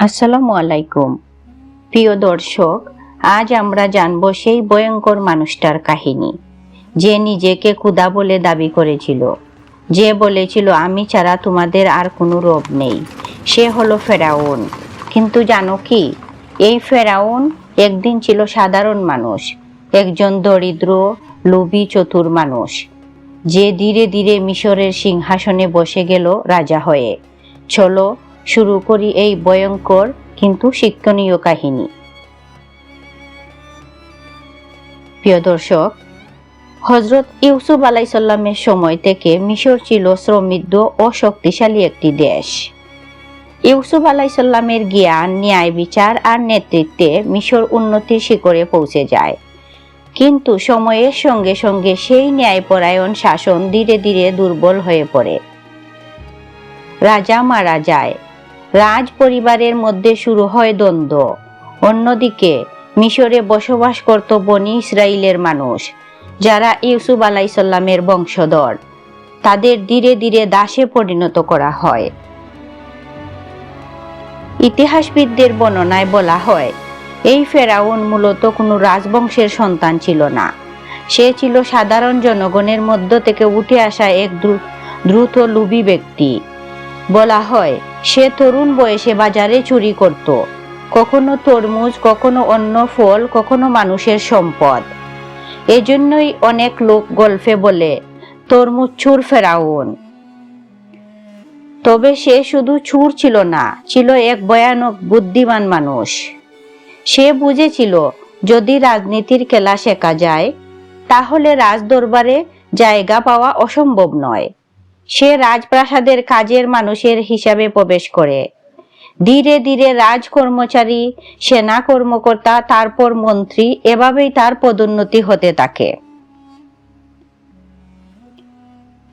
আসসালামু আলাইকুম। প্রিয় দর্শক, আজ আমরা জানব সেই ভয়ঙ্কর মানুষটার কাহিনী। যে নিজেকে ক্ষুধা বলে দাবি করেছিল। যে বলেছিল, আমি ছাড়া তোমাদের আর কোনো রব নেই। সে হলো ফেরাউন। কিন্তু জানো কি? এই ফেরাউন একদিন ছিল সাধারণ মানুষ, একজন দরিদ্র, লোভী, চতুর মানুষ। যে ধীরে ধীরে মিশরের সিংহাসনে বসে গেল রাজা হয়ে। চলো শুরু করি এই ভয়ঙ্কর কিন্তু শিক্ষণীয় কাহিনী। প্রিয় দর্শক, হজরত ইউসুফ আলাইসাল্লামের সময় থেকে মিশর ছিল শ্রমিদ্ধ ও শক্তিশালী একটি দেশ। ইউসুফ আলাইসাল্লামের জ্ঞান, ন্যায় বিচার আর নেতৃত্বে মিশর উন্নতির শিখরে পৌঁছে যায়। কিন্তু সময়ের সঙ্গে সঙ্গে সেই ন্যায়পরায়ণ শাসন ধীরে ধীরে দুর্বল হয়ে পড়ে। রাজা মারা যায়। রাজ পরিবারের মধ্যে শুরু হয় দ্বন্দ্ব। অন্যদিকে, মিশরে বসবাস করত বনি ইসরায়েলের মানুষ, যারা ইউসুফ আলাইসাল্লামের বংশধর। তাদের ধীরে ধীরে দাসে পরিণত করা হয়। ইতিহাসবিদদের বর্ণনায় বলা হয়, এই ফেরাউন মূলত কোনো রাজবংশের সন্তান ছিল না। সে ছিল সাধারণ জনগণের মধ্য থেকে উঠে আসা এক দ্রু- দ্রুত লুবি ব্যক্তি। বলা হয় সে তরুণ বয়সে বাজারে চুরি করত। কখনো তরমুজ, কখনো অন্য ফল, কখনো মানুষের সম্পদ। এজন্যই অনেক লোক গল্পে বলে, তরমুজ চুর ফেরাউন। তবে সে শুধু চুর ছিল না, ছিল এক ভয়ানক বুদ্ধিমান মানুষ। সে বুঝেছিল, যদি রাজনীতির খেলা শেখা যায়, তাহলে রাজদরবারে জায়গা পাওয়া অসম্ভব নয়। সে রাজপ্রাসাদের কাজের মানুষের হিসাবে প্রবেশ করে। ধীরে ধীরে রাজ কর্মচারী সেনা কর্মকর্তা তারপর মন্ত্রী, এভাবেই তার পদোন্নতি হতে থাকে।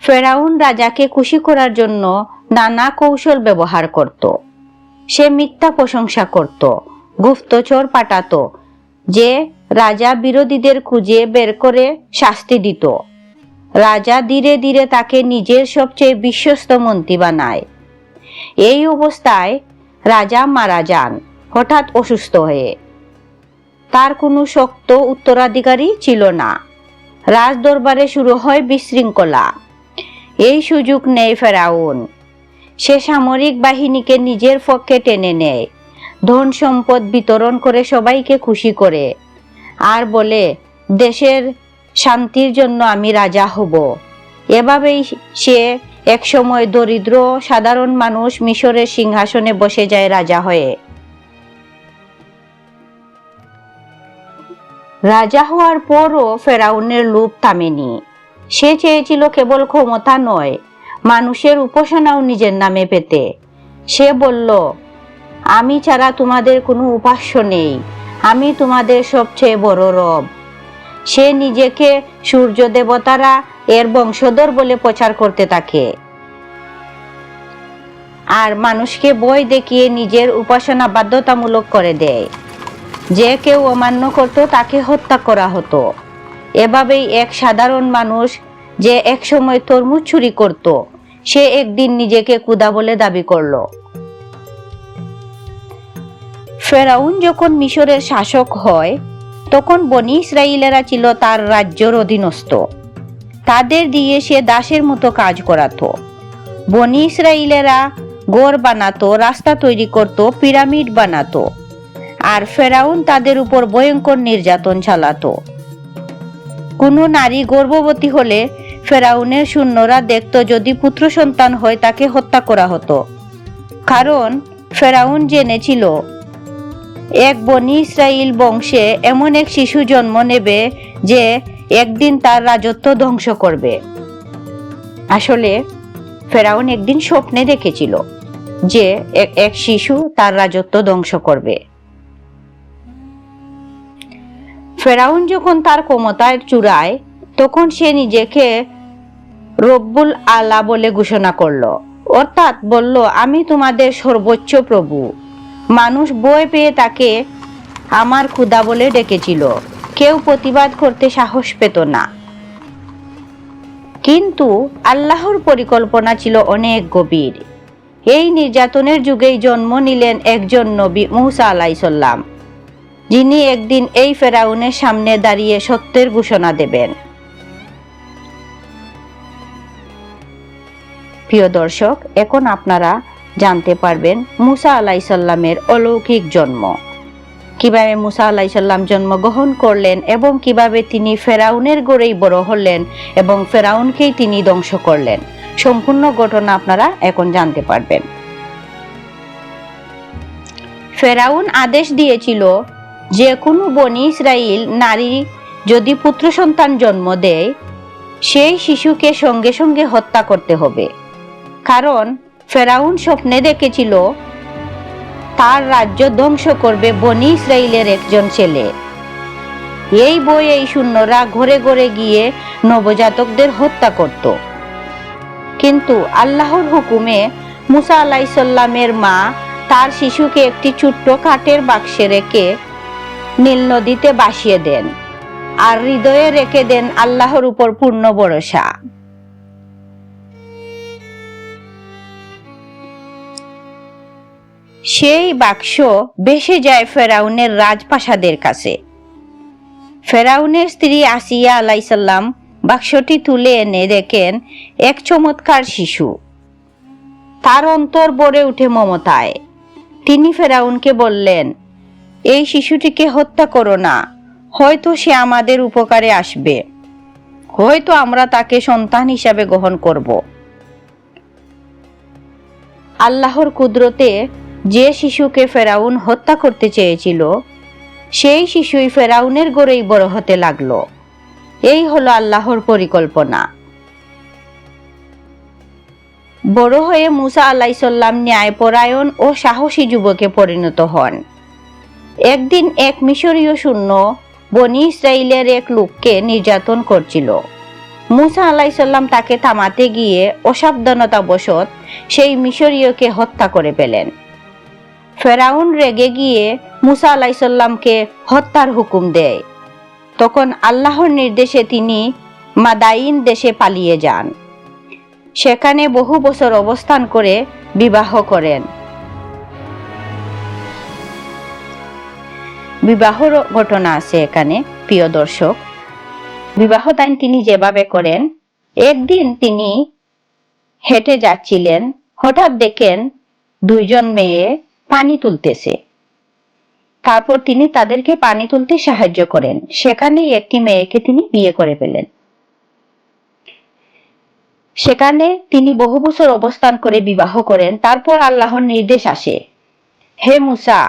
ফেরাউন রাজাকে খুশি করার জন্য নানা কৌশল ব্যবহার করত। সে মিথ্যা প্রশংসা করত, গুপ্তচর পাঠাতো, যে রাজা বিরোধীদের খুঁজে বের করে শাস্তি দিত। রাজা ধীরে ধীরে তাকে নিজের সবচেয়ে বিশ্বস্ত মন্ত্রী বানায়। এই অবস্থায় রাজা মারা যান, হঠাৎ অসুস্থ হয়ে। তার কোনো শক্ত উত্তরাধিকারী ছিল না। রাজ দরবারে শুরু হয় বিশৃঙ্খলা। এই সুযোগ নেই ফেরাউন। সে সামরিক বাহিনীকে নিজের পক্ষে টেনে নেয়। ধন সম্পদ বিতরণ করে সবাইকে খুশি করে। আর বলে, দেশের শান্তির জন্য আমি রাজা হব। এভাবেই সে একসময় দরিদ্র, সাধারণ মানুষ মিশরের সিংহাসনে বসে যায় রাজা হয়ে। রাজা হওয়ার পরও ফেরাউনের লোভ থামেনি। সে চেয়েছিল কেবল ক্ষমতা নয়, মানুষের উপাসনাও নিজের নামে পেতে। সে বলল, আমি ছাড়া তোমাদের কোনো উপাস্য নেই। আমি তোমাদের সবচেয়ে বড় রব। সে নিজেকে সূর্য দেবতারা এর বংশধর বলে প্রচার করতে থাকে। আর মানুষকে বই দেখিয়ে নিজের উপাসনা বাধ্যতামূলক করে দেয়। যে কেউ অমান্য করত তাকে হত্যা করা হতো। এভাবেই এক সাধারণ মানুষ যে একসময় তরমুজ চুরি করত, সে একদিন নিজেকে কুদা বলে দাবি করল। ফেরাউন যখন মিশরের শাসক হয় তখন বনি ইসরায়েলেরা ছিল তার রাজ্যর অধীনস্থ। তাদের দিয়ে সে দাসের মতো কাজ করাতো। বনি ইসরায়েলেরা গড় বানাতো, রাস্তা তৈরি করত, পিরামিড বানাতো আর ফেরাউন তাদের উপর ভয়ঙ্কর নির্যাতন চালাতো। কোনো নারী গর্ভবতী হলে ফেরাউনের শূন্যরা দেখত যদি পুত্র সন্তান হয় তাকে হত্যা করা হতো। কারণ ফেরাউন জেনেছিল এক বনি ইসরায়েল বংশে এমন এক শিশু জন্ম নেবে যে একদিন তার রাজত্ব ধ্বংস করবে। আসলে ফেরাউন একদিন স্বপ্নে দেখেছিল যে এক শিশু তার রাজত্ব ধ্বংস করবে। ফেরাউন যখন তার ক্ষমতায় চূড়ায়, তখন সে নিজেকে রব্বুল আলা বলে ঘোষণা করল। অর্থাৎ বলল, আমি তোমাদের সর্বোচ্চ প্রভু। মানুষ বই পেয়ে তাকে আমার ক্ষুদা বলে ডেকেছিল। কেউ প্রতিবাদ করতে সাহস পেত না। কিন্তু আল্লাহর পরিকল্পনা ছিল অনেক গভীর। এই নির্যাতনের যুগেই জন্ম নিলেন একজন নবী মুসা আলাইসাল্লাম যিনি একদিন এই ফেরাউনের সামনে দাঁড়িয়ে সত্যের ঘোষণা দেবেন। প্রিয় দর্শক, এখন আপনারা জানতে পারবেন মুসা আলাইসাল্লামের অলৌকিক জন্ম। কীভাবে মুসা আলাইসাল্লাম জন্মগ্রহণ করলেন এবং কীভাবে তিনি ফেরাউনের গড়েই বড় হলেন এবং ফেরাউনকেই তিনি ধ্বংস করলেন, সম্পূর্ণ ঘটনা আপনারা এখন জানতে পারবেন। ফেরাউন আদেশ দিয়েছিল, যে কোনো বনি ইসরাইল নারী যদি পুত্র সন্তান জন্ম দেয়, সেই শিশুকে সঙ্গে সঙ্গে হত্যা করতে হবে। কারণ ফেরাউন স্বপ্নে দেখেছিল, তার রাজ্য ধ্বংস করবে বনি ইসরাইলের একজন ছেলে। এই বই এই শূন্যরা ঘরে ঘরে গিয়ে নবজাতকদের হত্যা করত। কিন্তু আল্লাহর হুকুমে মুসা আলাইসাল্লামের মা তার শিশুকে একটি ছোট্ট কাঠের বাক্সে রেখে নীল নদীতে বাসিয়ে দেন আর হৃদয়ে রেখে দেন আল্লাহর উপর পূর্ণ ভরসা। সেই বাক্স বেসে যায় ফেরাউনের রাজপ্রাসাদের কাছে। ফেরাউনের স্ত্রী আসিয়া আলাইসাল্লাম বাক্সটি তুলে এনে দেখেন এক চমৎকার শিশু। তার অন্তর ভরে উঠে মমতায়। তিনি ফেরাউনকে বললেন, এই শিশুটিকে হত্যা করো না, হয়তো সে আমাদের উপকারে আসবে। হয়তো আমরা তাকে সন্তান হিসাবে গ্রহণ করব। আল্লাহর কুদরতে যে শিশুকে ফেরাউন হত্যা করতে চেয়েছিল, সেই শিশুই ফেরাউনের গড়েই বড় হতে লাগল। এই হলো আল্লাহর পরিকল্পনা। বড় হয়ে মুসা আলাইসাল্লাম ন্যায়পরায়ণ ও সাহসী যুবকে পরিণত হন। একদিন এক মিশরীয় শূন্য বনি ইসরায়েলের এক লোককে নির্যাতন করছিল। মুসা আলাইসাল্লাম তাকে থামাতে গিয়ে অসাবধানতাবশত সেই মিশরীয়কে হত্যা করে পেলেন ফেরাউন রেগে গিয়ে মুসা আলাইসাল্লামকে হত্যার হুকুম দেয়। তখন আল্লাহর নির্দেশে তিনি মাদাইন দেশে পালিয়ে যান। সেখানে বহু বছর অবস্থান করে বিবাহ করেন। বিবাহর ঘটনা আছে এখানে, প্রিয় দর্শক। বিবাহ দান তিনি যেভাবে করেন, একদিন তিনি হেঁটে যাচ্ছিলেন। হঠাৎ দেখেন দুইজন মেয়ে পানি তুলতেছে। তারপর তিনি তাদেরকে পানি তুলতে সাহায্য করেন। সেখানেই একটি মেয়েকে তিনি বিয়ে করে ফেলেন। সেখানে তিনি বহু বছর অবস্থান করে বিবাহ করেন। তারপর আল্লাহর নির্দেশ আসে, হে মুসা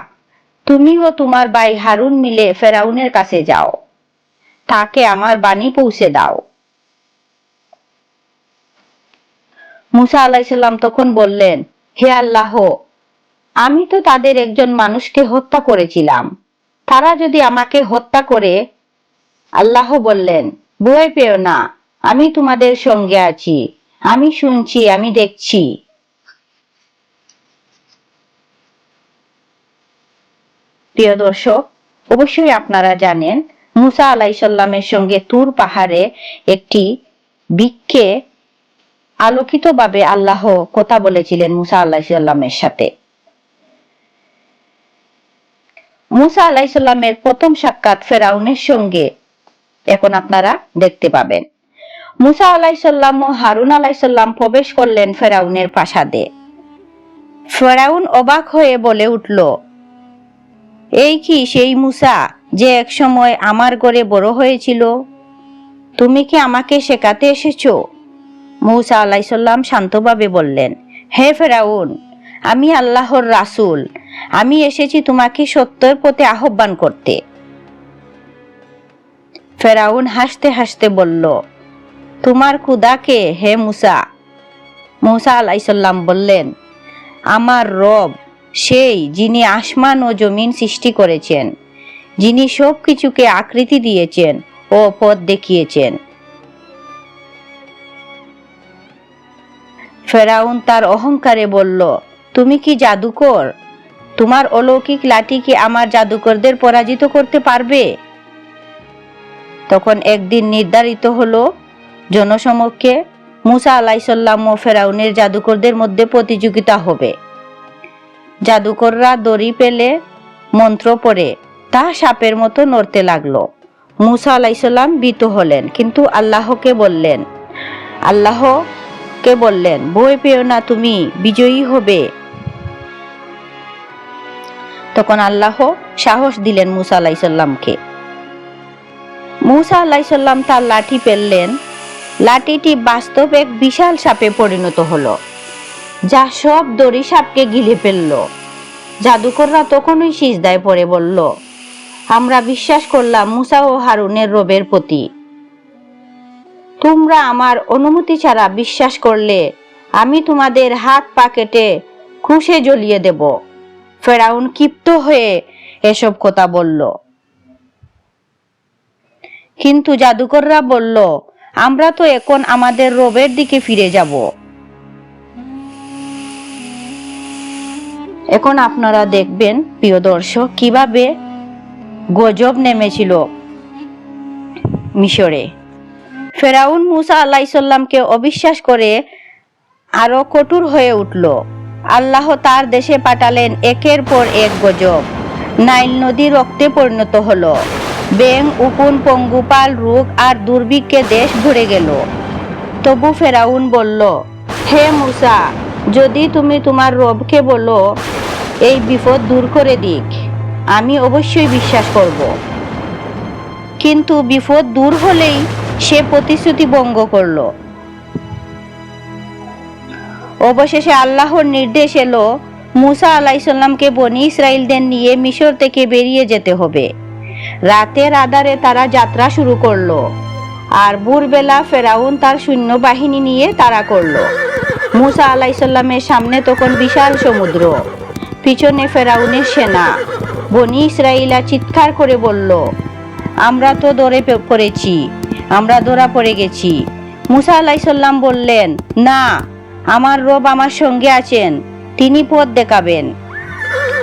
তুমি ও তোমার ভাই হারুন মিলে ফেরাউনের কাছে যাও। তাকে আমার বাণী পৌঁছে দাও। মুসা আলাইসাল্লাম তখন বললেন, হে আল্লাহ আমি তো তাদের একজন মানুষকে হত্যা করেছিলাম। তারা যদি আমাকে হত্যা করে, আল্লাহ বললেন, ভয় পেও না, আমি তোমাদের সঙ্গে আছি, আমি শুনছি, আমি দেখছি। প্রিয় দর্শক, অবশ্যই আপনারা জানেন, মুসা আলাইসাল্লামের সঙ্গে তুর পাহাড়ে একটি বৃক্ষে আলোকিতভাবে আল্লাহ কথা বলেছিলেন মুসা আলাইসাল্লামের সাথে। মুসা আলাইসাল্লামের প্রথম সাক্ষাৎ ফেরাউনের সঙ্গে। এখন আপনারা দেখতে পাবেন। মুসা আলাইসাল্লাম ও হারুন আলাইসাল্লাম প্রবেশ করলেন ফেরাউনের প্রাসাদে। ফেরাউন অবাক হয়ে বলে উঠল, এই কি সেই মুসা যে এক সময় আমার ঘরে বড় হয়েছিল? তুমি কি আমাকে শেখাতে এসেছ? মৌসা আলাইসাল্লাম শান্তভাবে বললেন, হে ফেরাউন, আমি আল্লাহর রাসুল। আমি এসেছি তোমাকে সত্যের পথে আহ্বান করতে। ফেরাউন হাসতে হাসতে বলল, তোমার কুদাকে হে মুসা? মুসা আলাইসাল্লাম বললেন, আমার রব, সেই যিনি আসমান ও জমিন সৃষ্টি করেছেন, যিনি সব কিছুকে আকৃতি দিয়েছেন ও পথ দেখিয়েছেন। ফেরাউন তার অহংকারে বলল, তুমি কি জাদুকর? তোমার অলৌকিক লাঠি কি আমার জাদুকরদের পরাজিত করতে পারবে? তখন একদিন নির্ধারিত হলো, জনসমক্ষে মুসা আলাইসাল্লাম ও ফেরাউনের জাদুকরদের মধ্যে প্রতিযোগিতা হবে। জাদুকররা দড়ি পেলে মন্ত্র পড়ে, তা সাপের মতো নড়তে লাগল। মুসা আলাইসাল্লাম ভীত হলেন, কিন্তু আল্লাহকে বললেন আল্লাহকে বললেন বই পেও না তুমি, বিজয়ী হবে। তখন আল্লাহ সাহস দিলেন মুসা আলাইসাল্লামকে। মুসা আলাইসাল্লাম তার লাঠি পেললেন। লাঠিটি বাস্তব এক বিশাল সাপে পরিণত হলো, যা সব দড়ি সাপকে গিলে ফেলল। জাদুকররা তখনই সিজদায় পড়ে বলল, আমরা বিশ্বাস করলাম মুসা ও হারুনের রবের প্রতি। তোমরা আমার অনুমতি ছাড়া বিশ্বাস করলে আমি তোমাদের হাত পা কেটে ক্রুশে জ্বলিয়ে দেব। ফেরাউন ক্ষিপ্ত হয়ে এসব কথা বলল। কিন্তু জাদুকররা বলল, আমরা তো এখন আমাদের রবের দিকে ফিরে যাব। এখন আপনারা দেখবেন, প্রিয় দর্শক, কীভাবে গজব নেমেছিল মিশরে। ফেরাউন মুসা আল্লাহিসাল্লামকে অবিশ্বাস করে আরও কঠোর হয়ে উঠল। আল্লাহ তার দেশে পাঠালেন একের পর এক গজব। নাইল নদী রক্তে পরিণত হলো। ব্যাং উকুন, পঙ্গুপাল, রোগ আর দুর্ভিক্ষে দেশ ভরে গেল। তবু ফেরাউন বলল, হে মুসা, যদি তুমি তোমার রবকে বলো, এই বিপদ দূর করে দিক। আমি অবশ্যই বিশ্বাস করব। কিন্তু বিপদ দূর হলেই সে প্রতিশ্রুতি ভঙ্গ করল। অবশেষে আল্লাহর নির্দেশ এলো, মুসা আলাইসাল্লামকে বনি ইসরায়েলদের নিয়ে মিশর থেকে বেরিয়ে যেতে হবে। রাতের আধারে তারা যাত্রা শুরু করল আর ভোরবেলা ফেরাউন তার সৈন্য বাহিনী নিয়ে তারা করল। মুসা আলাইসাল্লামের সামনে তখন বিশাল সমুদ্র, পিছনে ফেরাউনের সেনা। বনি ইসরায়েলা চিৎকার করে বলল, আমরা তো পে- পড়েছি, আমরা ধরা পড়ে গেছি। মুসা আলাইসাল্লাম বললেন, না আমার রব আমার সঙ্গে আছেন, তিনি পথ দেখাবেন।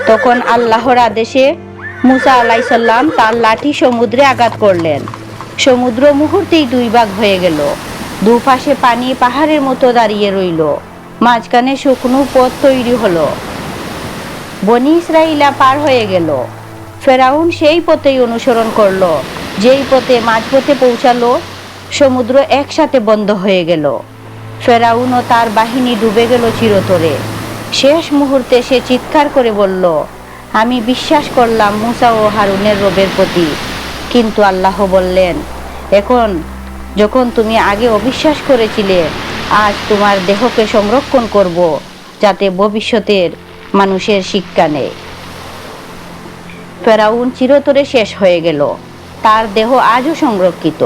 তখন আল্লাহর আদেশে মুসা আলাইসাল্লাম তার লাঠি সমুদ্রে আঘাত করলেন। সমুদ্র মুহূর্তেই দুই ভাগ হয়ে গেল। দুপাশে পানি পাহাড়ের মতো দাঁড়িয়ে রইল। মাঝখানে শুকনো পথ তৈরি হলো। বনি ইসরাইলা পার হয়ে গেল। ফেরাউন সেই পথেই অনুসরণ করল। যেই পথে মাঝপথে পৌঁছালো, সমুদ্র একসাথে বন্ধ হয়ে গেল। ফেরাউন ও তার বাহিনী ডুবে গেল চিরতরে। শেষ মুহূর্তে সে চিৎকার করে বলল, আমি বিশ্বাস করলাম মুসা ও হারুনের রবের প্রতি। কিন্তু আল্লাহ বললেন, এখন যখন তুমি আগে অবিশ্বাস করেছিলে, আজ তোমার দেহকে সংরক্ষণ করব, যাতে ভবিষ্যতের মানুষের শিক্ষা নেয়। ফেরাউন চিরতরে শেষ হয়ে গেল। তার দেহ আজও সংরক্ষিত।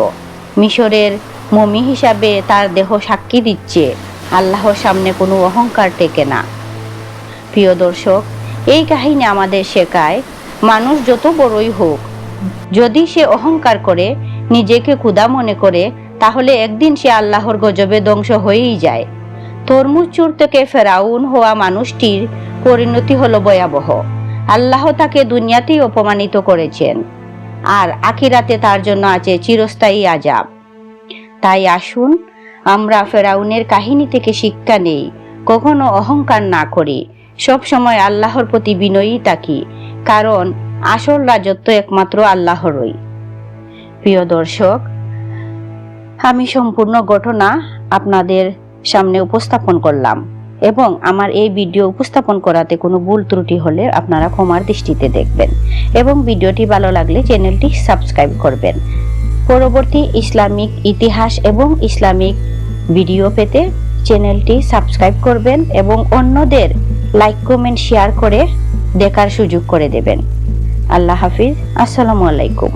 মিশরের মমি হিসাবে তার দেহ সাক্ষী দিচ্ছে। আল্লাহর সামনে কোনো অহংকার টেকে না। প্রিয় দর্শক, এই কাহিনী আমাদের শেখায়, মানুষ যত বড়ই হোক, যদি সে অহংকার করে, নিজেকে ক্ষুধা মনে করে, তাহলে একদিন সে আল্লাহর গজবে ধ্বংস হয়েই যায়। তরমুজ চুর থেকে ফেরাউন হওয়া মানুষটির পরিণতি হলো ভয়াবহ। আল্লাহ তাকে দুনিয়াতেই অপমানিত করেছেন। আর আখিরাতে তার জন্য আছে চিরস্থায়ী আজাব তাই আসুন, আমরা ফেরাউনের কাহিনী থেকে শিক্ষা নেই, কখনো অহংকার না করি। সব সময় আল্লাহর প্রতি বিনয়ী থাকি, কারণ আসল রাজত্ব একমাত্র আল্লাহরই। প্রিয় দর্শক, আমি সম্পূর্ণ ঘটনা আপনাদের সামনে উপস্থাপন করলাম এবং আমার এই ভিডিও উপস্থাপন করাতে কোনো ভুল ত্রুটি হলে আপনারা ক্ষমার দৃষ্টিতে দেখবেন এবং ভিডিওটি ভালো লাগলে চ্যানেলটি সাবস্ক্রাইব করবেন। পরবর্তী ইসলামিক ইতিহাস এবং ইসলামিক ভিডিও পেতে চ্যানেলটি সাবস্ক্রাইব করবেন এবং অন্যদের লাইক, কমেন্ট, শেয়ার করে দেখার সুযোগ করে দেবেন। আল্লাহ হাফিজ। আসসালামু আলাইকুম।